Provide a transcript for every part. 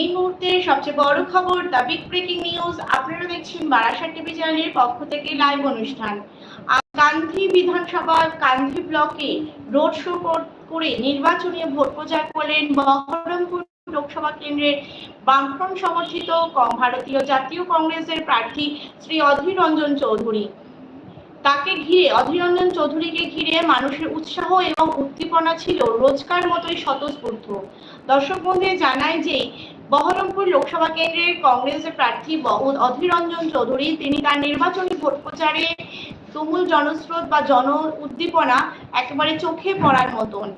এই মুহূর্তের সবচেয়ে বড় খবর দ্য বিগ ব্রেকিং নিউজ। আপনারা দেখছেন বারাসাত টিভি চ্যানেলের পক্ষ থেকে লাইভ অনুষ্ঠান। বিধানসভা কান্থি ব্লকে রোড শো করে নির্বাচনী ভোট প্রচার করলেন বহরমপুর লোকসভা কেন্দ্রের বামফ্রন্ট সমর্থিত ভারতীয় জাতীয় কংগ্রেসের প্রার্থী শ্রী অধীর রঞ্জন চৌধুরী। তাকে ঘিরে অধীর রঞ্জন চৌধুরীকে ঘিরে মানুষের উৎসাহ এবং উদ্দীপনা ছিল রোজকার মতোই স্বতঃস্ফূর্ত। দর্শক বন্ধু জানায় যে বহরমপুর লোকসভা কেন্দ্রের কংগ্রেসের প্রার্থী অধীর রঞ্জন চৌধুরী। তিনি তার নির্বাচনী ভোট প্রচারে তুমুল জনস্রোত বা জন উদ্দীপনা একেবারে চোখে পড়ার মতন।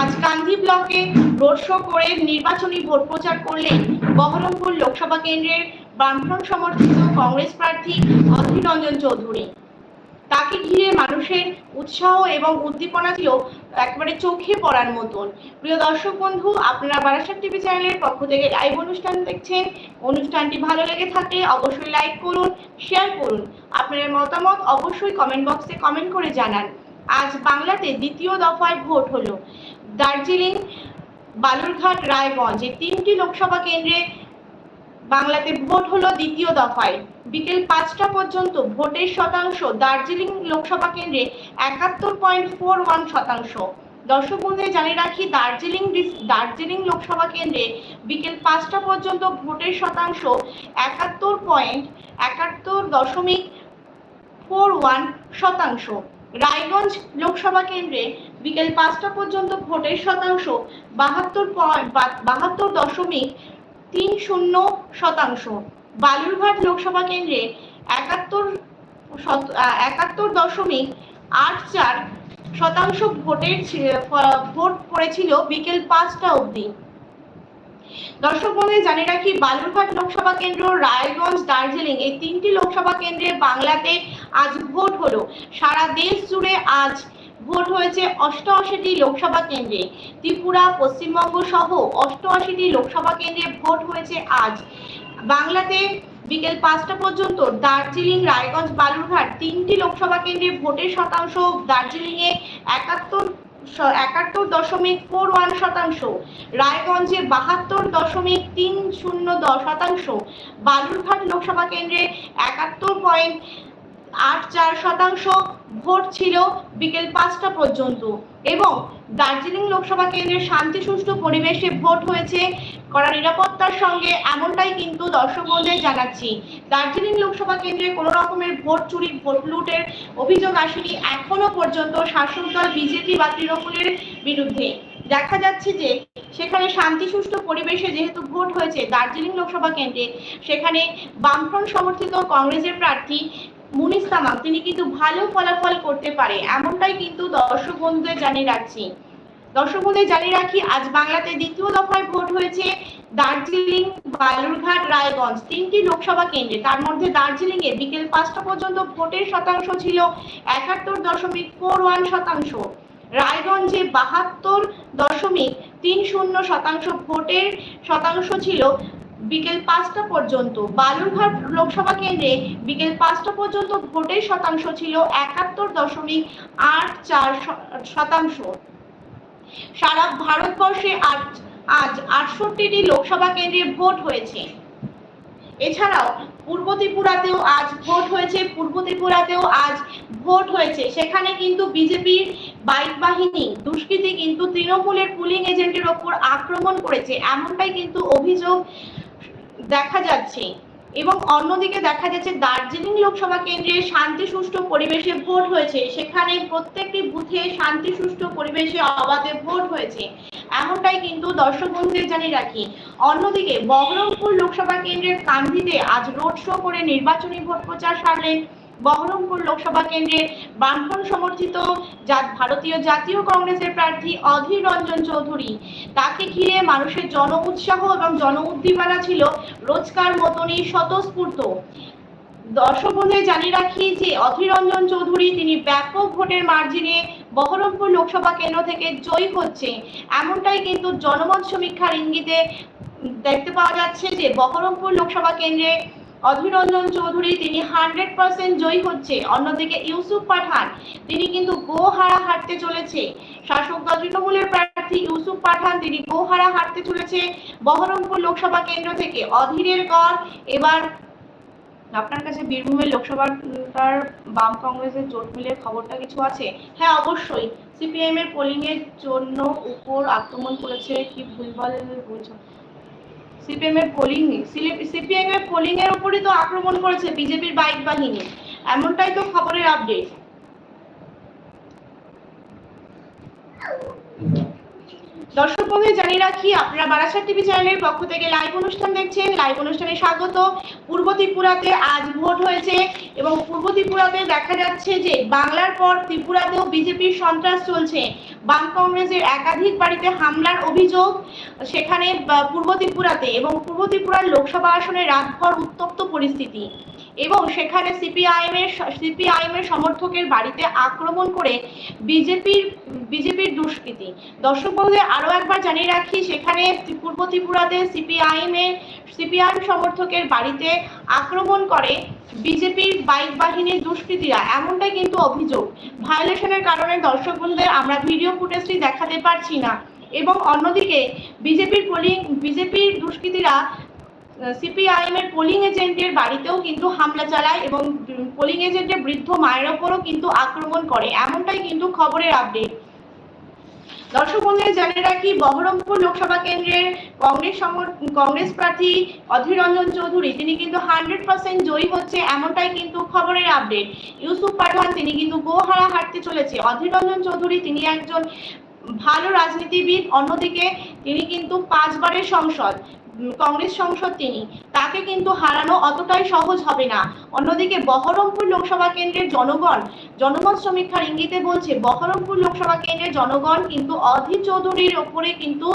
আজ গান্ধী ব্লকে রোড শো করে নির্বাচনী ভোট প্রচার করলেন বহরমপুর লোকসভা কেন্দ্রের বামফ্রন্ট সমর্থিত কংগ্রেস প্রার্থী অধীর রঞ্জন চৌধুরী। তাকে ঘিরে মানুষের উৎসাহ এবং উদ্দীপনা ছিল একেবারে চোখে পড়ার মতন। প্রিয় দর্শক বন্ধু, আপনারা বারাসাত টিভি চ্যানেলের পক্ষ থেকে লাইভ অনুষ্ঠান দেখছেন। অনুষ্ঠানটি ভালো লেগে থাকলে অবশ্যই লাইক করুন শেয়ার করুন। আপনাদের মতামত অবশ্যই কমেন্ট বক্সে কমেন্ট করে জানান। আজ বাংলাতে দ্বিতীয় দফায় ভোট হলো। দার্জিলিং, বালুরঘাট, রায়গঞ্জ এই তিনটি লোকসভা কেন্দ্রে বাংলাতে ভোট হলো দ্বিতীয় দফায়। বিকেল পাঁচটা পর্যন্ত ভোটের শতাংশ দার্জিলিং লোকসভা কেন্দ্রে একাত্তর পয়েন্ট ফোর ওয়ান শতাংশ। দর্শক বন্ধুদের জানিয়ে রাখি, দার্জিলিং দার্জিলিং লোকসভা কেন্দ্রে বিকেল পাঁচটা পর্যন্ত ভোটের শতাংশ একাত্তর পয়েন্ট একাত্তর দশমিক ফোর ওয়ান শতাংশ। রায়গঞ্জ লোকসভা কেন্দ্রে বিকেল পাঁচটা পর্যন্ত ভোটের শতাংশ বাহাত্তর পয়েন্ট বাহাত্তর দশমিক তিন শূন্য শতাংশ। বালুরঘাট লোকসভা কেন্দ্রে একাত্তর একাত্তর দশমিক আট চার শতাংশ ভোটের ভোট পড়েছিল বিকেল পাঁচটা অবধি। দর্শক বন্ধু জানিয়ে রাখি, বালুরঘাট লোকসভা কেন্দ্র, রায়গঞ্জ, দার্জিলিং এই তিনটি লোকসভা কেন্দ্রে বাংলাতে আজ ভোট হলো। সারা দেশ জুড়ে আজ ভোট হয়েছে অষ্টআশিটি লোকসভা কেন্দ্রে। ত্রিপুরা, পশ্চিমবঙ্গ সহ অষ্টআশিটি লোকসভা কেন্দ্রে ভোট হয়েছে আজ। বাংলাতে বিকেল পাঁচটা পর্যন্ত দার্জিলিং, রায়গঞ্জ, বালুরঘাট তিনটি লোকসভা কেন্দ্রে ভোটের শতাংশ। দার্জিলিংয়ে একাত্তর একাত্তর দশমিক ফোর ওয়ান শতাংশ। রায়গঞ্জে বাহাত্তর দশমিক তিন শূন্য দশ শতাংশ। বালুরঘাট লোকসভা কেন্দ্রে একাত্তর পয়েন্ট আট চার শতাংশ ভোট ছিল বিকেল পাঁচটা পর্যন্ত। এবং দার্জিলিং লোকসভা কেন্দ্রে শান্তি সুষ্ঠু পরিবেশে ভোট হয়েছে কড়া নিরাপত্তার সঙ্গে এমনটাই কিন্তু দর্শক বন্ধুদের জানাচ্ছি। দার্জিলিং লোকসভা কেন্দ্রে কোনো রকমের ভোট চুরি, ভোট লুটের অভিযোগ আসেনি এখনও পর্যন্ত শাসক দল বিজেপি বা তৃণমূলের বিরুদ্ধে। দেখা যাচ্ছে যে সেখানে শান্তি সুষ্ঠু পরিবেশে যেহেতু ভোট হয়েছে দার্জিলিং লোকসভা কেন্দ্রে, সেখানে বামফ্রন্ট সমর্থিত কংগ্রেসের প্রার্থী মুনিস তামাক তিনি কিন্তু ভালো ফলাফল করতে পারে, এমনটাই কিন্তু দর্শক বন্ধুদের জানিয়ে রাখছি। দর্শক বন্ধুদের জানিয়ে রাখি, আজ বাংলাতে দ্বিতীয় দফায় ভোট হয়েছে দার্জিলিং বালুরঘাট রায়গঞ্জ, তিনটি লোকসভা কেন্দ্রে। তার মধ্যে দার্জিলিং এ বিকেল পাঁচটা পর্যন্ত ভোটের শতাংশ ছিল একাত্তর দশমিক ফোর ওয়ান শতাংশ। রায়গঞ্জে বাহাত্তর দশমিক তিন শূন্য শতাংশ ভোটের শতাংশ ছিল বিকেল পাঁচটা পর্যন্ত। বালুরঘাট লোকসভা কেন্দ্রে বিকেল পাঁচটা পর্যন্ত ভোটের শতাংশ ছিল একাত্তর দশমিক আট চার শতাংশ। সারা ভারতবর্ষে আজ আজ আটষট্টিটি লোকসভা কেন্দ্রে ভোট হয়েছে। এছাড়াও পূর্ব ত্রিপুরাতেও আজ ভোট হয়েছে, পূর্ব ত্রিপুরাতেও আজ ভোট হয়েছে। সেখানে কিন্তু বিজেপির বাইক বাহিনী, দুষ্কৃতী কিন্তু তৃণমূলের পুলিং এজেন্টের ওপর আক্রমণ করেছে। এমনটাই কিন্তু অভিযোগ দেখা যাচ্ছে। এবং অন্যদিকে দেখা যাচ্ছে দার্জিলিং লোকসভা কেন্দ্রে শান্তি সুষ্ঠু পরিবেশে ভোট হয়েছে। সেখানে প্রত্যেকটি বুথে শান্তি সুষ্ঠু পরিবেশে অবাধে ভোট হয়েছে। এমনটাই কিন্তু দর্শক বন্ধুদের জানিয়ে রাখি। অন্যদিকে বহরমপুর লোকসভা কেন্দ্রের কান্দিতে আজ রোড শো করে নির্বাচনী ভোট প্রচার সারলেন বহরমপুর লোকসভা কেন্দ্রে বামফ্রন্ট সমর্থিত ভারতীয় জাতীয় কংগ্রেসের প্রার্থী অধীর রঞ্জন চৌধুরী। তাকে ঘিরে মানুষের জন উৎসাহ এবং জন উদ্দীপনা ছিল রোজকার মতনই স্বতঃস্ফূর্ত। দর্শক বন্ধুদের জানিয়ে রাখি যে অধীর রঞ্জন চৌধুরী তিনি ব্যাপক ভোটের মার্জিনে বহরমপুর লোকসভা কেন্দ্র থেকে জয়ী হচ্ছে। এমনটাই কিন্তু জনমত সমীক্ষার ইঙ্গিতে দেখতে পাওয়া যাচ্ছে যে বহরমপুর লোকসভা কেন্দ্রে অধীর রঞ্জন চৌধুরী, তিনি হান্ড্রেড পার্সেন্ট জয়ী হচ্ছে। অন্যদিকে ইউসুফ পাঠান, তিনি কিন্তু গোহারা হারতে চলেছে। শাসক দল তৃণমূলের প্রার্থী ইউসুফ পাঠান, তিনি গোহারা হারতে চলেছে বহরমপুর লোকসভা কেন্দ্র থেকে। অধীরের গড়, এবার আপনার কাছে বীরভূমের লোকসভার তার বাম কংগ্রেসের জোট মিলের খবরটা কিছু আছে? হ্যাঁ অবশ্যই। সিপিআইএম এর পোলিং এর জন্য উপর আক্রমণ করেছে, কি ভুলভাল বলছো? সিপিএম এর পোলিং সিপিএম এর পোলিং এর উপরই তো আক্রমণ করেছে বিজেপির বাইক বাহিনী। এমনটাই তো খবরের আপডেট দর্শক বন্ধু জানিয়ে রাখি, আপনারা বারাসাত টিভি চ্যানেলের পক্ষ থেকে লাইভ অনুষ্ঠান দেখছেন। লাইভ অনুষ্ঠানে স্বাগত। পূর্ব ত্রিপুরাতে আজ ভোট হয়েছে এবং পূর্ব ত্রিপুরাতে দেখা যাচ্ছে যে বাংলার পর ত্রিপুরাতেও বিজেপির সন্ত্রাস চলছে। বাম কংগ্রেসের একাধিক বাড়িতে হামলার অভিযোগ সেখানে পূর্ব ত্রিপুরাতে এবং পূর্ব ত্রিপুরার লোকসভা আসনে রাতভর উত্তপ্ত পরিস্থিতি। এবং সেখানে সিপিআইএম এর সিপিআইএম এর সমর্থকের বাড়িতে আক্রমণ করে বিজেপির বিজেপির দুষ্কৃতী। দর্শক বন্ধুদের আরও একবার জানিয়ে রাখি, সেখানে পূর্ব ত্রিপুরাতে সিপিআইএম এর সিপিআইএম সমর্থকের বাড়িতে আক্রমণ করে বিজেপির বাইক বাহিনীর দুষ্কৃতীরা। এমনটাই কিন্তু অভিযোগ। ভায়োলেশনের কারণে দর্শক বন্ধুদের আমরা ভিডিও ফুটেজটি দেখাতে পারছি না। এবং অন্যদিকে বিজেপির পোলিং, বিজেপির দুষ্কৃতীরা সিপিআইএম এর পোলিং এজেন্টের বাড়িতেও কিন্তু হামলা চালায় এবং পোলিং এজেন্টের বৃদ্ধ মায়ের ওপরও কিন্তু আক্রমণ করে। এমনটাই কিন্তু খবরের আপডেট দর্শক বন্ধুরা, জানিয়ে রাখি, বহরমপুর লোকসভা কেন্দ্রের কংগ্রেস কংগ্রেস প্রার্থী অধীর রঞ্জন চৌধুরী, তিনি কিন্তু হান্ড্রেড পার্সেন্ট জয়ী হচ্ছে, এমনটাই কিন্তু খবরের আপডেট ইউসুফ পাঠান তিনি কিন্তু গোহারা হাঁটতে চলেছে। অধীর রঞ্জন চৌধুরী, তিনি একজন ভালো রাজনীতিবিদ, অন্যদিকে তিনি কিন্তু পাঁচবারের সংসদ। কংগ্রেস সংসদ তিনি। তাকে কিন্তু হারানো অতটাই সহজ হবে না। অন্যদিকে বহরমপুর লোকসভা কেন্দ্রের জনগণ, জনমত সমীক্ষার ইঙ্গিতে বলছে, বহরমপুর লোকসভা কেন্দ্রের জনগণ কিন্তু অধীর চৌধুরীর ওপরে কিন্তু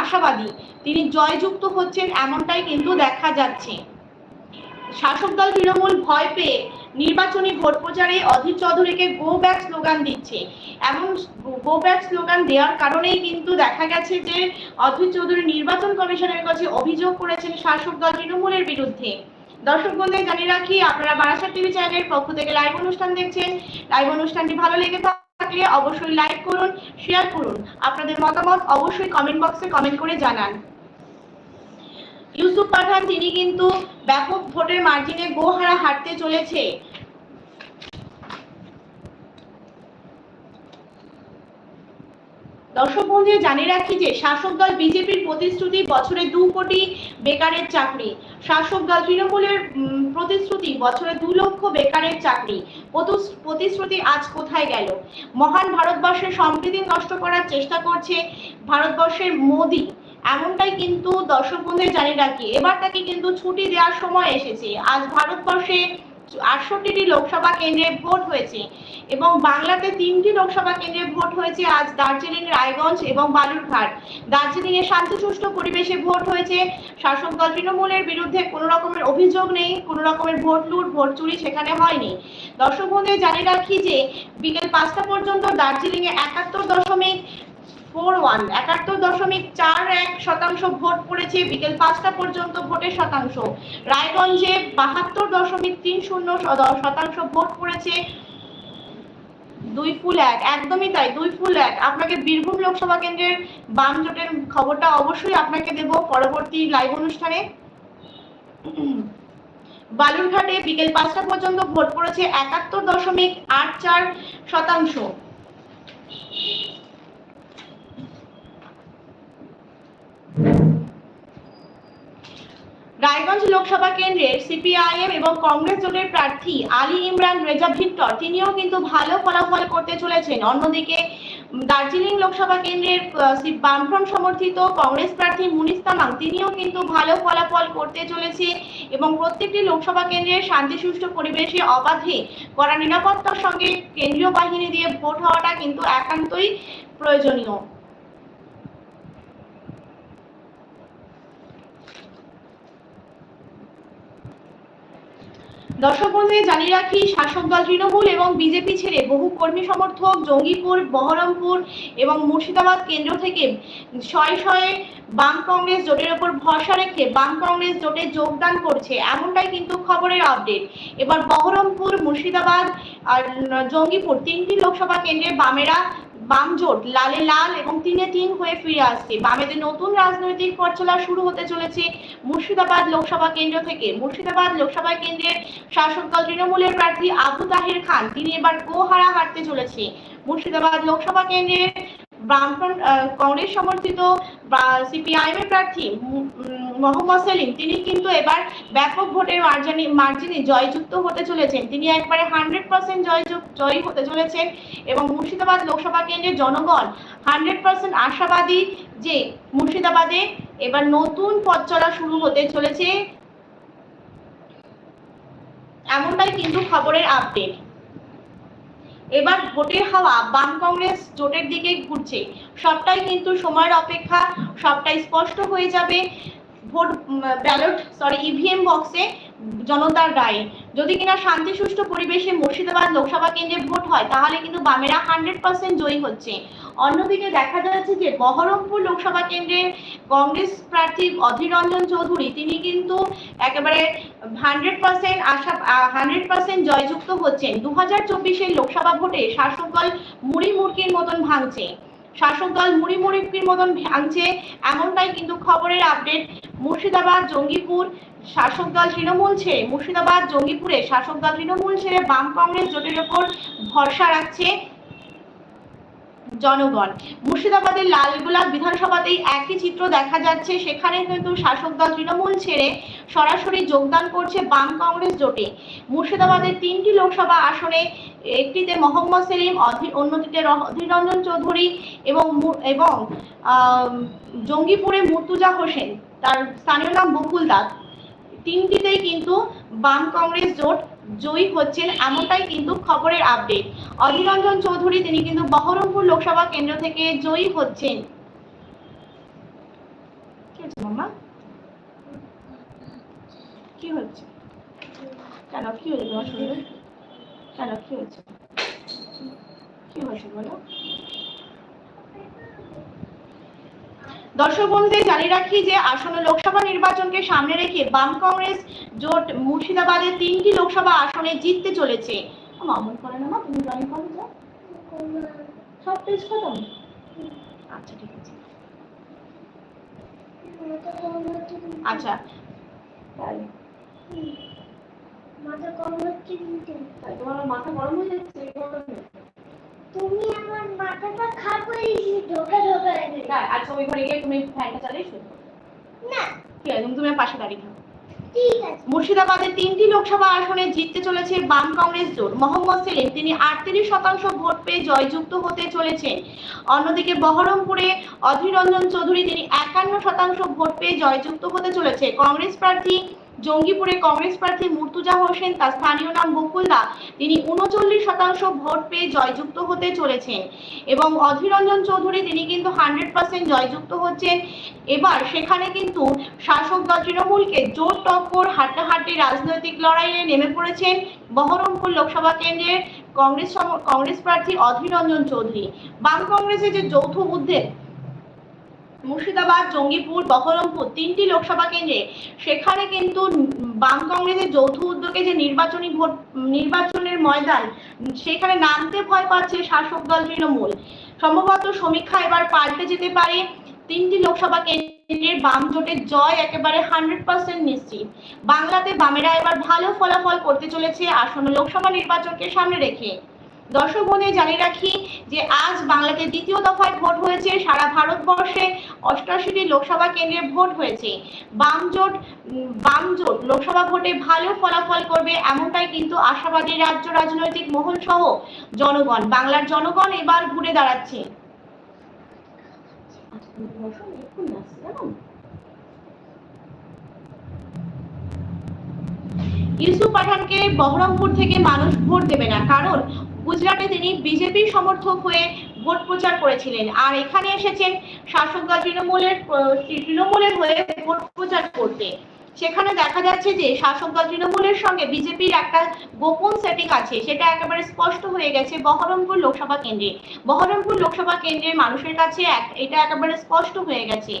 আশাবাদী। তিনি জয়যুক্ত হচ্ছেন এমনটাই কিন্তু দেখা যাচ্ছে। শাসক দল তৃণমূল ভয় পেয়ে নির্বাচনী ভোট প্রচারে অধীর চৌধুরীকে গো ব্যাক স্লোগান দিচ্ছে। এমন গো ব্যাক স্লোগান দেওয়ার কারণেই কিন্তু দেখা গেছে যে অধীর চৌধুরী নির্বাচন কমিশনের কাছে অভিযোগ করেছেন শাসক দল তৃণমূলের বিরুদ্ধে। দর্শক বন্ধু জানিয়ে রাখি, আপনারা বারাসাত টিভি চ্যানেলের পক্ষ থেকে লাইভ অনুষ্ঠান দেখছেন। লাইভ অনুষ্ঠানটি ভালো লেগে থাকলে অবশ্যই লাইক করুন শেয়ার করুন। আপনাদের মতামত অবশ্যই কমেন্ট বক্সে কমেন্ট করে জানান। ইউসুফ পাঠান, তিনি কিন্তু ব্যাপক ভোটের মার্জিনে গোহারা হারতে চলেছে। দর্শক বন্ধু জানিয়ে রাখি যে শাসক দল বিজেপির প্রতিশ্রুতি বছরে দু কোটি বেকারের চাকরি। শাসক দল তৃণমূলের প্রতিশ্রুতি বছরে দু লক্ষ বেকারের চাকরি। প্রতিশ্রুতি আজ কোথায় গেল? মহান ভারতবর্ষের সম্প্রীতি নষ্ট করার চেষ্টা করছে ভারতবর্ষের মোদী। এমনটাই কিন্তু দর্শক বন্ধুদের জানিয়ে রাখি, এবার তাকে কিন্তু ছুটি দেওয়ার সময় এসেছে। আজ ভারতবর্ষে আটষট্টিটি লোকসভা কেন্দ্রে ভোট হয়েছে এবং বাংলাতে তিনটি লোকসভা কেন্দ্রে ভোট হয়েছে আজ দার্জিলিং, রায়গঞ্জ এবং বালুরঘাট। দার্জিলিং এ শান্তি সুষ্ঠু পরিবেশে ভোট হয়েছে। শাসক দল তৃণমূলের বিরুদ্ধে কোনো রকমের অভিযোগ নেই, কোনো রকমের ভোট লুট, ভোট চুরি সেখানে হয়নি। দর্শক বন্ধুদের জানিয়ে রাখি যে বিকেল পাঁচটা পর্যন্ত দার্জিলিং এ একাত্তর দশমিক ফোর ওয়ান একাত্তর দশমিক চার এক শতাংশ ভোট পড়েছে, বিকেল পাঁচটা পর্যন্ত ভোটের শতাংশ। রায়গঞ্জে বাহাত্তর দশমিক তিন শূন্য শতাংশ ভোট পড়েছে। দুই ফুল এক, একদমই তাই, দুই ফুল এক। আপনাকে বীরভূম লোকসভা কেন্দ্রের বাম জোটের খবরটা অবশ্যই আপনাকে দেব পরবর্তী লাইভ অনুষ্ঠানে। বালুরঘাটে বিকেল পাঁচটা পর্যন্ত ভোট পড়েছে একাত্তর দশমিক আট চার শতাংশ। রায়গঞ্জ লোকসভা কেন্দ্রের সিপিআইএম এবং কংগ্রেস জোটের প্রার্থী আলী ইমরান, রেজা ভিক্টর তিনিও কিন্তু ভালো ফলাফল করতে চলেছেন। অন্যদিকে, দার্জিলিং লোকসভা কেন্দ্রের বামফ্রন্ট সমর্থিত কংগ্রেস প্রার্থী মুনিস তামাং তিনিও কিন্তু ভালো ফলাফল করতে চলেছে এবং প্রত্যেকটি লোকসভা কেন্দ্রের শান্তি সুষ্ঠু পরিবেশে অবাধে করা নিরাপত্তার সঙ্গে কেন্দ্রীয় বাহিনী দিয়ে ভোট হওয়াটা কিন্তু একান্তই প্রয়োজনীয়। দর্শক বন্ধুদের জানিয়ে রাখি, শাসক দল তৃণমূল এবং বিজেপি ছেড়ে বহু কর্মী সমর্থক জঙ্গিপুর, বহরমপুর এবং মুর্শিদাবাদ কেন্দ্র থেকে শয়ে শয়ে বাম কংগ্রেস জোটের ওপর ভরসা রেখে বাম কংগ্রেস জোটে যোগদান করছে। এমনটাই কিন্তু খবরের আপডেট। এবার বহরমপুর, মুর্শিদাবাদ আর জঙ্গিপুর তিনটি লোকসভা কেন্দ্রে বামেরা বাম জোট লালে লাল এবং তিনে তিন হয়ে ফিরে আসছে। বামেদের নতুন রাজনৈতিক পথ চলা শুরু হতে চলেছে মুর্শিদাবাদ লোকসভা কেন্দ্র থেকে। মুর্শিদাবাদ লোকসভা কেন্দ্রের শাসক দল তৃণমূলের প্রার্থী আবু তাহির খান, তিনি এবার গোহারা হাঁটতে চলেছে। মুর্শিদাবাদ লোকসভা কেন্দ্রের বামফ্রন্ট কংগ্রেস সমর্থিত সিপিআইএম এর প্রার্থী মোহাম্মদ সেলিম, তিনি কিন্তু এবার ব্যাপক ভোটের মার্জিনে মার্জিনে জয়যুক্ত হতে চলেছেন। তিনি একবারে হান্ড্রেড পার্সেন্ট জয় হতে চলেছেন এবং মুর্শিদাবাদ লোকসভা কেন্দ্রের জনগণ হান্ড্রেড পার্সেন্ট আশাবাদী যে মুর্শিদাবাদে এবার নতুন পথ চলা শুরু হতে চলেছে। এমনটাই কিন্তু খবরের আপডেট। এবার ভোটের হাওয়া বাম কংগ্রেস জোটের দিকে ঘুরছে। সবটাই কিন্তু সময়ের অপেক্ষা, সবটাই স্পষ্ট হয়ে যাবে। ভোট ব্যালট সরি ইভিএম বক্সে জনতার রায়। যদি কিনা শান্তি সুষ্ঠু পরিবেশে মুর্শিদাবাদ লোকসভা কেন্দ্রে ভোট হয়, তাহলে কিন্তু বামেরা হান্ড্রেড পার্সেন্ট জয়ী হচ্ছে। অন্যদিকে দেখা যাচ্ছে যে বহরমপুর লোকসভা কেন্দ্রের কংগ্রেস প্রার্থী অধীর রঞ্জন চৌধুরী, তিনি কিন্তু একেবারে হান্ড্রেড পার্সেন্ট আশা হান্ড্রেড পার্সেন্ট জয়যুক্ত হচ্ছেন। দু হাজার চব্বিশের লোকসভা ভোটে শাসক দল মুড়ি মুড়কির মতন ভাঙছে। শাসক দল মুড়ি মুড়ির মতন ভাঙছে, এমনটাই কিন্তু খবরের আপডেট মুর্শিদাবাদ, জঙ্গিপুর শাসক দল তৃণমূল ছেড়ে, মুর্শিদাবাদ, জঙ্গিপুরে শাসক দল তৃণমূল ছেড়ে বাম কংগ্রেস জোটের ওপর ভরসা রাখছে। জনগণ। মুর্শিদাবাদের লালগোলা বিধানসভাতেই একই চিত্র দেখা যাচ্ছে। সেখানে কিন্তু শাসক দল তৃণমূল ছেড়ে সরাসরি যোগদান করছে বাম কংগ্রেস জোটে। মুর্শিদাবাদের তিনটি লোকসভা আসনে একটিতে মোহাম্মদ সেলিম অন্যটিতে র- অধীর রঞ্জন চৌধুরী এবং এবং জঙ্গিপুরে মুর্তুজা হোসেন। তার স্থানীয় নাম বকুল দাস। তিনটিতেই কিন্তু বাম কংগ্রেস জোট জয়ী হচ্ছেন এমনটাই কিন্তু খবরের আপডেট অধীররঞ্জন চৌধুরী, তিনি কিন্তু বহরমপুর লোকসভা কেন্দ্র থেকে জয়ী হচ্ছেন। কি হচ্ছে হচ্ছে? কেন, কি হয়েছে কেন, কি হয়েছে? কি হয়েছে বলো? দর্শক বন্ধুদের জানিয়ে রাখি যে আসন্ন লোকসভা নির্বাচনকে সামনে রেখে বাম কংগ্রেস জোট মুর্শিদাবাদের তিনটি লোকসভা আসনে জিততে চলেছে। মামুন করে না মা তুমি জয়েন করো সব পেজ খতম? আচ্ছা ঠিক আছে। আচ্ছা। তাই। মাথা কম হচ্ছে তোমার মাথা গরম হয়ে যাচ্ছে গরমে? তুমি আমার মাথাটা খারাপ করে ঢোকা ঢোকা আচ্ছা ওই ঘরে গিয়ে তুমি ফ্যানটা চালিয়ে শুয়ে পড়ো। না। ঠিক আছে তুমি পাশে দাঁড়িয়ে থাকো। মুর্শিদাবাদের তিনটি লোকসভা আসনে জিততে চলেছে বাম কংগ্রেস জোট। মোহাম্মদ সেলিম তিনি আটত্রিশ শতাংশ ভোট পেয়ে জয়যুক্ত হতে চলেছেন। অন্যদিকে বহরমপুরে অধীর রঞ্জন চৌধুরী তিনি একান্ন শতাংশ ভোট পেয়ে জয়যুক্ত হতে চলেছে। কংগ্রেস প্রার্থী জঙ্গিপুরে কংগ্রেস প্রার্থী মুর্তুজা হোসেন, তার স্থানীয় নাম বকুল্লা তিনি উনচল্লিশ শতাংশ ভোট পেয়ে জয়যুক্ত হতে চলেছেন এবং অধীর রঞ্জন চৌধুরী, তিনি কিন্তু হান্ড্রেড পার্সেন্ট জয়যুক্ত হচ্ছেন। এবার সেখানে কিন্তু শাসক দল তৃণমূলকে জোর টক্কর হাড্ডাহাড্ডি রাজনৈতিক লড়াইয়ে নেমে পড়েছেন বহরমপুর লোকসভা কেন্দ্রের কংগ্রেস কংগ্রেস প্রার্থী অধীর রঞ্জন চৌধুরী। বাম কংগ্রেসের যে যৌথ উদ্যোগ মুর্শিদাবাদ, জঙ্গিপুর, বহরমপুর তিনটি লোকসভা কেন্দ্রে। সেখানে কিন্তু বাম কংগ্রেসের যৌথ উদ্যোগে যে নির্বাচনী ভোট, নির্বাচনের ময়দান, সেখানে নামতে ভয় পাচ্ছে শাসক দল তৃণমূল। সম্ভবত সমীক্ষা এবার পাল্টে যেতে পারে। তিনটি লোকসভা কেন্দ্রের বাম জোটের জয় একেবারে হান্ড্রেড পার্সেন্ট নিশ্চিত। বাংলাতে বামেরা এবার ভালো ফলাফল করতে চলেছে। আসন্ন লোকসভা নির্বাচনকে সামনে রেখে দর্শক রাখি যে আজ বাংলাতে দ্বিতীয় দফায় ভোট হয়েছে সারা ভারতবর্ষে অষ্টাশিটি লোকসভা কেন্দ্রে ভোট হয়েছে। বাম জোট উম, বাম জোট লোকসভা ভোটে ভালো ফলাফল করবে এমনটাই কিন্তু আশাবাদী রাজ্য রাজনৈতিক মহল সহ জনগণ। বাংলার জনগণ এবার ঘুরে দাঁড়াচ্ছে। ইউসুফ পাঠানকে বহরমপুর থেকে মানুষ ভোট দেবে না কারণ গুজরাটে তিনি বিজেপির সমর্থক হয়ে ভোট প্রচার করেছিলেন। আর এখানে এসেছেন শাসক দল তৃণমূলের তৃণমূলের হয়ে ভোট প্রচার করতে। সেখানে দেখা যাচ্ছে যে শাসক দল তৃণমূলের সঙ্গে বিজেপির একটা গোপন সেটিং আছে। সেটা একেবারে স্পষ্ট হয়ে গেছে বহরমপুর লোকসভা কেন্দ্রে। বহরমপুর লোকসভা কেন্দ্রের মানুষের কাছে এটা একেবারে স্পষ্ট হয়ে গেছে।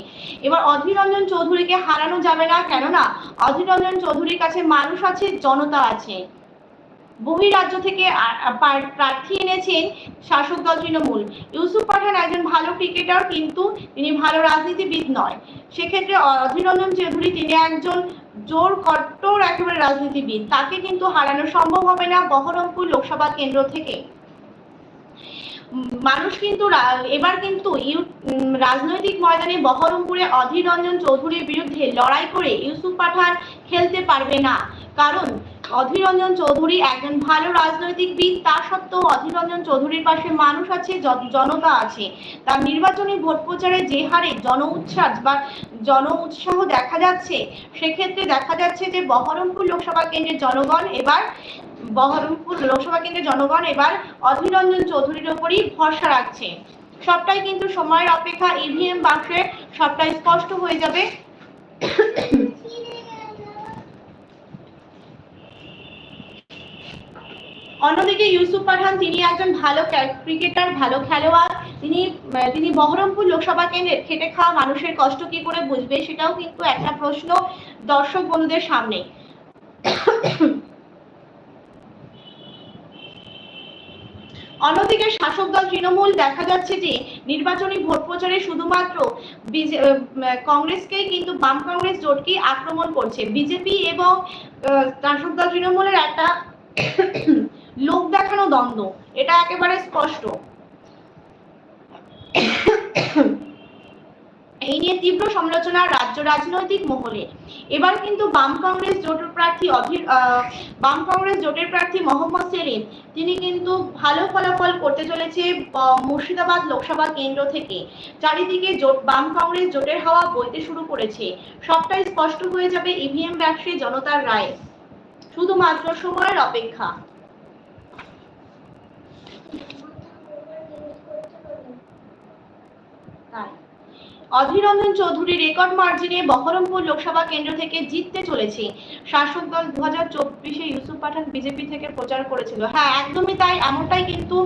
এবার অধীর রঞ্জন চৌধুরীকে হারানো যাবে না, কেননা অধীর রঞ্জন চৌধুরীর কাছে মানুষ আছে, জনতা আছে। বহিরাজ্য থেকে প্রার্থী এনেছেন শাসক দল তৃণমূল। ইউসুফ পাঠান একজন ভালো ক্রিকেটার কিন্তু তিনি ভালো রাজনীতিবিদ নয়। সেক্ষেত্রে অধীররঞ্জন চৌধুরী তিনি একজন জোর কট্টর একেবারে রাজনীতিবিদ। তাকে কিন্তু হারানো সম্ভব হবে না বহরমপুর লোকসভা কেন্দ্র থেকে। মানুষ কিন্তু এবার কিন্তু রাজনৈতিক ময়দানে বহরমপুরে অধীর রঞ্জন চৌধুরীর বিরুদ্ধে লড়াই করে ইউসুফ পাঠান খেলতে পারবে না। কারণ অধীর রঞ্জন চৌধুরী একজন ভালো রাজনৈতিকবিদ তা সত্ত্বেও অধীর রঞ্জন চৌধুরীর পাশে মানুষ আছে জনতা আছে। তার নির্বাচনী ভোট প্রচারে যে হারে জন উচ্ছ্বাস বা জন উৎসাহ দেখা যাচ্ছে, সেক্ষেত্রে দেখা যাচ্ছে যে বহরমপুর লোকসভা কেন্দ্রের জনগণ এবার বহরমপুর লোকসভা কেন্দ্রের জনগণ এবার অধীর রঞ্জন চৌধুরীর ওপরই ভরসা রাখছে। সবটাই কিন্তু সময়ের অপেক্ষা ইভিএম বাক্সে সবটাই স্পষ্ট হয়ে যাবে। অন্যদিকে ইউসুফ পাঠান, তিনি একজন ভালো ক্রিকেটার, ভালো খেলোয়াড়। তিনি তিনি বহরমপুর লোকসভা কেন্দ্রের খেটে খাওয়া মানুষের কষ্ট কি করে বুঝবে সেটাও কিন্তু একটা প্রশ্ন দর্শক বন্ধুদের সামনে। অন্যদিকে শাসক দল তৃণমূল দেখা যাচ্ছে যে নির্বাচনী ভোট প্রচারে শুধুমাত্র কংগ্রেসকেই কিন্তু বাম কংগ্রেস জোটকে আক্রমণ করছে। বিজেপি এবং শাসক দল তৃণমূলের একটা লোক দেখানো দ্বন্দ্ব, এটা একেবারে স্পষ্ট। এই নিয়ে তীব্র সমালোচনা রাজ্য রাজনৈতিক মহলে। এবার কিন্তু বাম কংগ্রেস জোটের প্রার্থী অধীর বাম কংগ্রেস জোটের প্রার্থী মোহাম্মদ সেলিম, তিনি কিন্তু ভালো ফলাফল করতে চলেছে মুর্শিদাবাদ লোকসভা কেন্দ্র থেকে। চারিদিকে জোট, বাম কংগ্রেস জোটের হাওয়া বইতে শুরু করেছে। সবটাই স্পষ্ট হয়ে যাবে ইভিএম ব্যবসায়ী জনতার রায়। শুধুমাত্র সময়ের অপেক্ষা। তাই। অধীর চৌধুরী রেকর্ড মার্জিনে বহরমপুর লোকসভা কেন্দ্র থেকে জিততে চলেছে। শাসক দল দু হাজার চব্বিশে ইউসুফ পাঠান বিজেপি থেকে প্রচার করেছিল। হ্যাঁ একদমই তাই, এমনটাই কিন্তু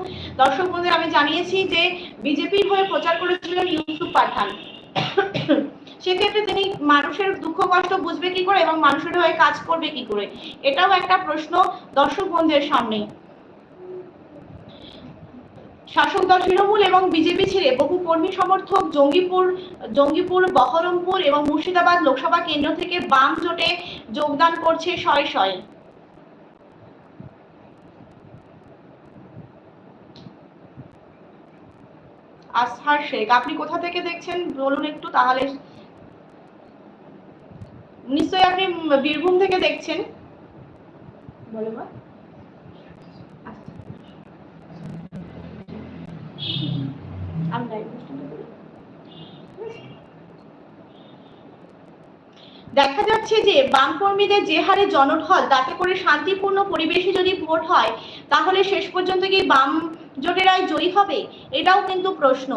দর্শক বন্ধুদের আমি জানিয়েছি যে বিজেপির হয়ে প্রচার করেছিলেন ইউসুফ পাঠান। সেক্ষেত্রে তিনি মানুষের দুঃখ, কষ্ট বুঝবে কি করে এবং মানুষের হয়ে কাজ করবে কি করে? এটাও একটা প্রশ্ন দর্শক বন্ধুদের সামনে। শাসক দল তৃণমূল এবং বিজেপি ছেড়ে বহু কর্মী সমর্থক জঙ্গিপুর জঙ্গিপুর, বহরমপুর এবং মুর্শিদাবাদ লোকসভা কেন্দ্র থেকে বাম জোটে যোগদান করছে শয় শয়। আজহার শেখ, আপনি কোথা থেকে দেখছেন? বলুন একটু তাহলে। নিশ্চয়ই আপনি বীরভূম থেকে দেখছেন। বলো মা। আচ্ছা। আমি live অনুষ্ঠানটা করি। দেখা যাচ্ছে যে বাম কর্মীদের যে হারে জনঢল তাতে করে শান্তিপূর্ণ পরিবেশে যদি ভোট হয়, তাহলে শেষ পর্যন্ত কি বাম জোটেরাই জয়ী হবে? এটাও কিন্তু প্রশ্ন।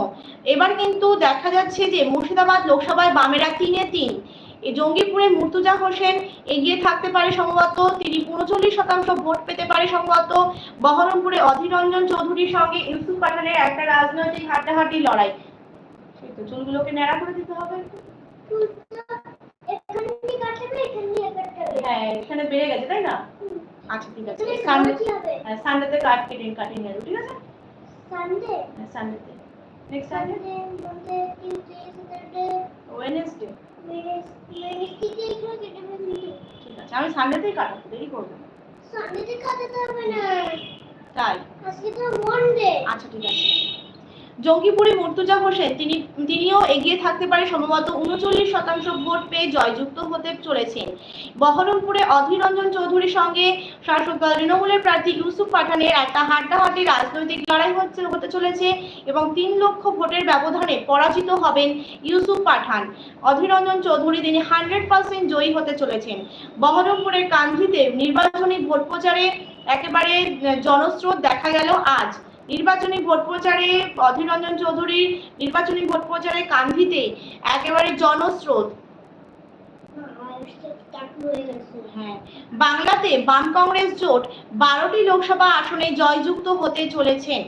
এবার কিন্তু দেখা যাচ্ছে যে মুর্শিদাবাদ লোকসভায় বামেরা তিনে তিন। এই জঙ্গিপুরে মুর্তুজা হোসেন এগিয়ে থাকতে পারে সম্ভবত। তিনি উনচল্লিশ শতাংশ ভোট পেতে পারে সম্ভবত। বহরমপুরে অধীর রঞ্জন চৌধুরীর সঙ্গে ইউসুফ পাঠানের একটা রাজনৈতিক হাড্ডাহাড্ডি লড়াই। সেই তো চুলগুলোকে ন্যাড়া করে দিতে হবে হ্যাঁ এখানে বেড়ে গেছে তাই না? আচ্ছা ঠিক আছে। সানডে কি হবে? সানডেতে কাট কেটে কাটিং নেব ঠিক আছে? Sunday? সানডেতে। Next Sunday Sunday? Tuesday Saturday Wednesday এখানে কেটে ফেলবি ঠিক আছে আমি সানডেতেই কাটাবো দেরি করব না। সানডেতে কাটাতে হবে না। তাই? আজকে তো মন্ডে। আচ্ছা ঠিক আছে। জঙ্গিপুরে মুর্তুজা হোসেন তিনি, তিনিও এগিয়ে থাকতে পারে সম্ভবত উনচল্লিশ শতাংশ ভোট পেয়ে জয়যুক্ত হতে চলেছেন। বহরমপুরে অধীর রঞ্জন চৌধুরীর সঙ্গে শাসক দল তৃণমূলের প্রার্থী ইউসুফ পাঠানের একটা হাড্ডাহাড্ডি রাজনৈতিক লড়াই হচ্ছে, হতে চলেছে এবং তিন লক্ষ ভোটের ব্যবধানে পরাজিত হবেন ইউসুফ পাঠান। অধীর রঞ্জন চৌধুরী, তিনি হান্ড্রেড পার্সেন্ট জয়ী হতে চলেছেন। বহরমপুরের কান্ধিতে নির্বাচনী ভোট প্রচারে একেবারে জনস্রোত দেখা গেল আজ। নির্বাচনী ভোট প্রচারে অধীর রঞ্জন চৌধুরীর নির্বাচনী ভোট প্রচারে কান্ধিতে একেবারে জনস্রোত। বাংলাতে বাম কংগ্রেস জোট বারোটি লোকসভা আসনে জয়যুক্ত হতে চলেছেন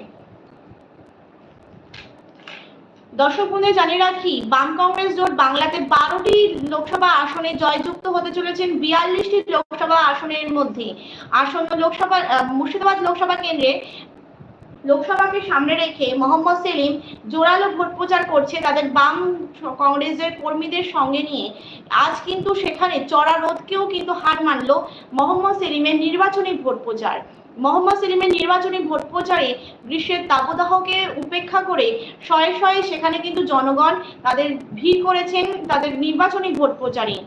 দর্শক বন্ধু জানিয়ে রাখি, বাম কংগ্রেস জোট বাংলাতে বারোটি লোকসভা আসনে জয়যুক্ত হতে চলেছেন বিয়াল্লিশটি লোকসভা আসনের মধ্যে। আসন্ন লোকসভা মুর্শিদাবাদ লোকসভা কেন্দ্রে লোকসভাকে সামনে রেখে মোহাম্মদ সেলিম জোরালো ভোট প্রচার করছে তাদের বাম কংগ্রেসের কর্মীদের সঙ্গে নিয়ে। আজ কিন্তু সেখানে চড়া রোধকেও কিন্তু হার মানলো মোহাম্মদ সেলিমের নির্বাচনী ভোট প্রচার। মোহাম্মদ সেলিমের নির্বাচনী ভোট প্রচারে গ্রীষ্মের দাবদাহকে উপেক্ষা করে শয়ে শয়ে সেখানে কিন্তু জনগণ তাদের ভিড় করেছেন তাদের নির্বাচনী ভোট প্রচারে।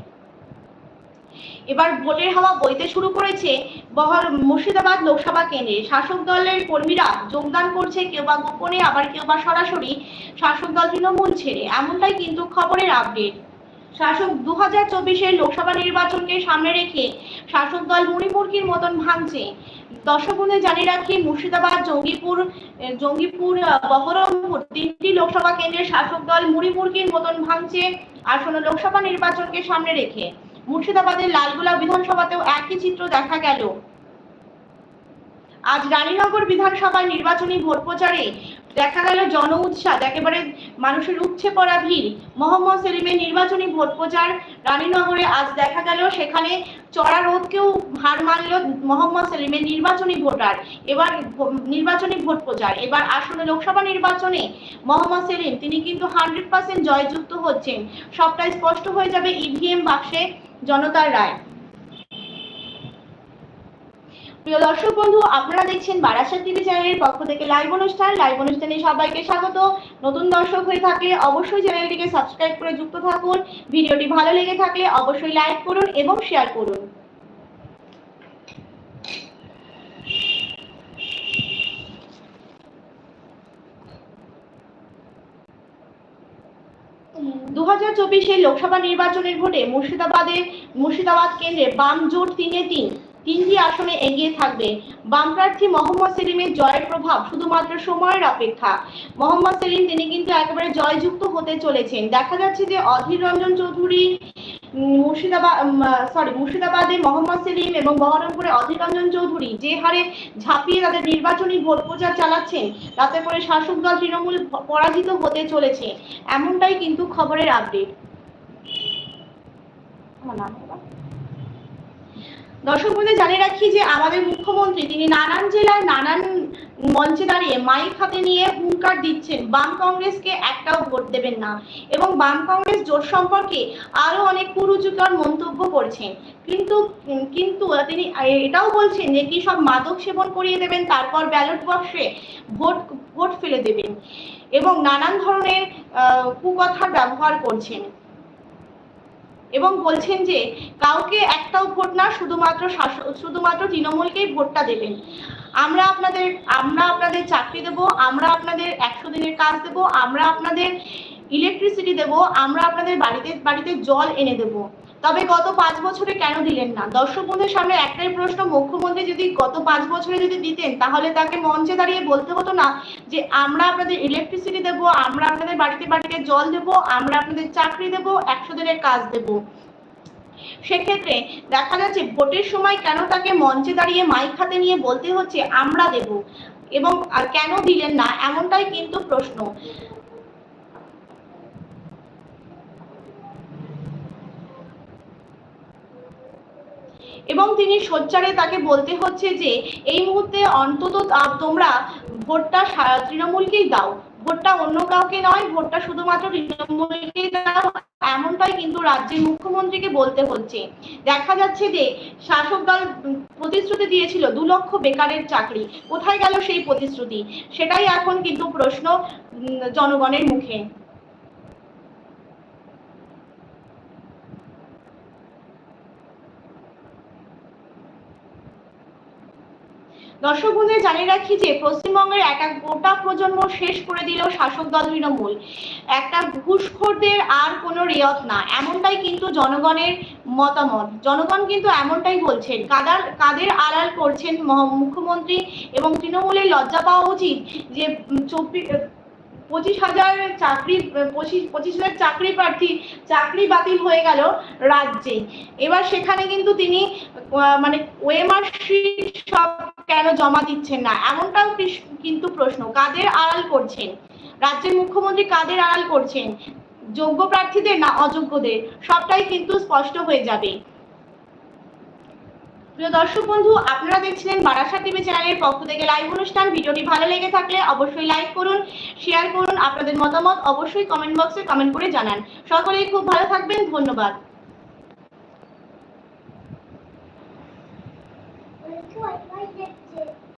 এবার ভোটের হাওয়া বইতে শুরু করেছে বহর মুর্শিদাবাদ লোকসভা কেন্দ্রে। শাসক দলের কর্মীরা যোগদান করছে কেউ বা গোপনে, আবার কেউ বা সরাসরি শাসক দল তৃণমূল ছেড়ে। এমনটাই কিন্তু খবরের আপডেট। শাসক দু হাজার চব্বিশের লোকসভা নির্বাচনকে সামনে রেখে শাসক দল মুড়িমুড়কির মতন ভাঙছে। দর্শক বন্ধু জানিয়ে রাখি, মুর্শিদাবাদ, জঙ্গিপুর জঙ্গিপুর বহরমপুর তিনটি লোকসভা কেন্দ্রের শাসক দল মুড়িমুড়কির মতন ভাঙছে। আসন্ন লোকসভা নির্বাচনকে সামনে রেখে মুর্শিদাবাদের লালগোলা বিধানসভাতেও একই চিত্র দেখা গেল। আজ রানীনগর বিধানসভার নির্বাচনী ভোট প্রচারে দেখা গেল জন উৎসাহ, একেবারে মানুষের উপচে পড়া ভিড়। মোহাম্মদ সেলিমের নির্বাচনী ভোট প্রচার রানীনগরে আজ দেখা গেল, সেখানে চড়া রোদকেও হার মানল মোহাম্মদ সেলিমের নির্বাচনী ভোটার। এবার নির্বাচনী ভোট প্রচার, এবার আসন্ন লোকসভা নির্বাচনে মোহাম্মদ সেলিম, তিনি কিন্তু হান্ড্রেড পার্সেন্ট জয়যুক্ত হচ্ছেন। সবটাই স্পষ্ট হয়ে যাবে ইভিএম বাক্সে। জনতার রায়। প্রিয় দর্শক বন্ধু, আপনারা দেখছেন বারাসাত টিভি চ্যানেলের পক্ষ থেকে লাইভ অনুষ্ঠান। লাইভ অনুষ্ঠানে সবাইকে স্বাগত। নতুন দর্শক হয়ে থাকলে অবশ্যই চ্যানেলটিকে সাবস্ক্রাইব করে যুক্ত থাকুন। ভিডিওটি ভালো লেগে থাকলে অবশ্যই লাইক করুন এবং শেয়ার করুন। দু হাজার চব্বিশের লোকসভা নির্বাচনের ভোটে মুর্শিদাবাদে মুর্শিদাবাদ কেন্দ্রে বাম জোট তিনে তিন, তিনটি আসনে এগিয়ে থাকবে। বাম প্রার্থী মোহাম্মদ সেলিমের জয়ের প্রভাব শুধুমাত্র সময়ের অপেক্ষা। মোহাম্মদ সেলিম, তিনি কিন্তু একেবারে জয়যুক্ত হতে চলেছেন। দেখা যাচ্ছে যে অধীর রঞ্জন চৌধুরী মুর্শিদাবাদ সরি মুর্শিদাবাদে মোহাম্মদ সেলিম এবং বহরমপুরে অধীর চৌধুরী যে হারে ঝাঁপিয়ে তাদের নির্বাচনী ভোট প্রচার চালাচ্ছেন, তাতে করে শাসক দল তৃণমূল পরাজিত হতে চলেছে এমনটাই কিন্তু খবরের আপডেট। দর্শক বন্ধু জানিয়ে রাখি যে আমাদের মুখ্যমন্ত্রী, তিনি নানান জেলায় নানান মঞ্চে দাঁড়িয়ে মাইক হাতে নিয়ে হুঙ্কার দিচ্ছেন। বাম কংগ্রেসকে একটাও ভোট দেবেন না। এবং বাম কংগ্রেস জোট সম্পর্কে আরও অনেক কুরুচিকর মন্তব্য করছেন। কিন্তু কিন্তু তিনি এটাও বলছেন যে, কি সব মাদক সেবন করিয়ে দেবেন, তারপর ব্যালট বক্সে ভোট ভোট ফেলে দেবেন। এবং নানান ধরনের কুকথার ব্যবহার করছেন। এবং বলছেন যে কাউকে একটাও ভোট না, শুধুমাত্র শুধুমাত্র তৃণমূলকেই ভোটটা দেবেন। আমরা আপনাদের আমরা আপনাদের চাকরি দেব, আমরা আপনাদের একশো দিনের কাজ দেব, আমরা আপনাদের ইলেকট্রিসিটি দেব, আমরা আপনাদের বাড়িতে বাড়িতে জল এনে দেব। তবে গত পাঁচ বছরে কেন দিলেন না? দর্শক বন্ধুদের সামনে একটাই প্রশ্ন, মুখ্যমন্ত্রী যদি গত পাঁচ বছরে যদি দিতেন, তাহলে তাকে মঞ্চে দাঁড়িয়ে বলতে হতো না যে, আমরা আপনাদের ইলেকট্রিসিটি দেব, আমরা আপনাদের বাড়িতে বাড়িতে জল দেব, আমরা আপনাদের চাকরি দেব, একশো দিনের কাজ দেব। সেক্ষেত্রে দেখা যাচ্ছে ভোটের সময় কেন তাকে মঞ্চে দাঁড়িয়ে মাইক হাতে নিয়ে বলতে হচ্ছে, আমরা দেব? এবং কেন দিলেন না, এমনটাই কিন্তু প্রশ্ন। এবং তিনি সোচ্চারে তাকে বলতে হচ্ছে যে, এই মুহূর্তে অন্তত তোমরা ভোটটা তৃণমূলকেই দাও। ভোটটা অন্য কাউকে নয়, ভোটটা শুধুমাত্র তৃণমূলকেই দাও। এমনটাই কিন্তু রাজ্যের মুখ্যমন্ত্রীকে বলতে হচ্ছে। দেখা যাচ্ছে যে, শাসক দল প্রতিশ্রুতি দিয়েছিল দু লক্ষ বেকারের চাকরি। কোথায় গেল সেই প্রতিশ্রুতি? সেটাই এখন কিন্তু প্রশ্ন জনগণের মুখে। দর্শক বন্ধু জানিয়ে রাখি যে পশ্চিমবঙ্গের এক এক গোটা প্রজন্ম শেষ করে দিল শাসক দল তৃণমূল। একটা ঘুষখোরদের আর কোনো রেয়ত না, এমনটাই কিন্তু জনগণের মতামত। জনগণ কিন্তু এমনটাই বলছেন কাদার কাদের আড়াল করছেন মুখ্যমন্ত্রী এবং তৃণমূলের লজ্জা পাওয়া উচিত যে চব্বিশ পঁচিশ হাজার চাকরি, পঁচিশ পঁচিশ হাজার চাকরি প্রার্থী, চাকরি বাতিল হয়ে গেল রাজ্যে। এবার সেখানে কিন্তু তিনি মানে ওয়েমার সব কেন জমা দিচ্ছেন না? এমনটাও কিন্তু প্রশ্ন, কাদের আড়াল করছেন? রাজ্যের মুখ্যমন্ত্রী কাদের আড়াল করছেন? যোগ্য প্রার্থীদের না অযোগ্যদের? সবটাই কিন্তু স্পষ্ট হয়ে যাবে। প্রিয় দর্শক বন্ধু আপনারা দেখছিলেন বারাসাত টিভি চ্যানেলের পক্ষ থেকে লাইভ অনুষ্ঠান ভিডিওটি ভালো লেগে থাকলে অবশ্যই লাইক করুন শেয়ার করুন আপনাদের মতামত অবশ্যই কমেন্ট বক্সে কমেন্ট করে জানান সকলেই খুব ভালো থাকবেন ধন্যবাদ ওয়াইফাই দেখছে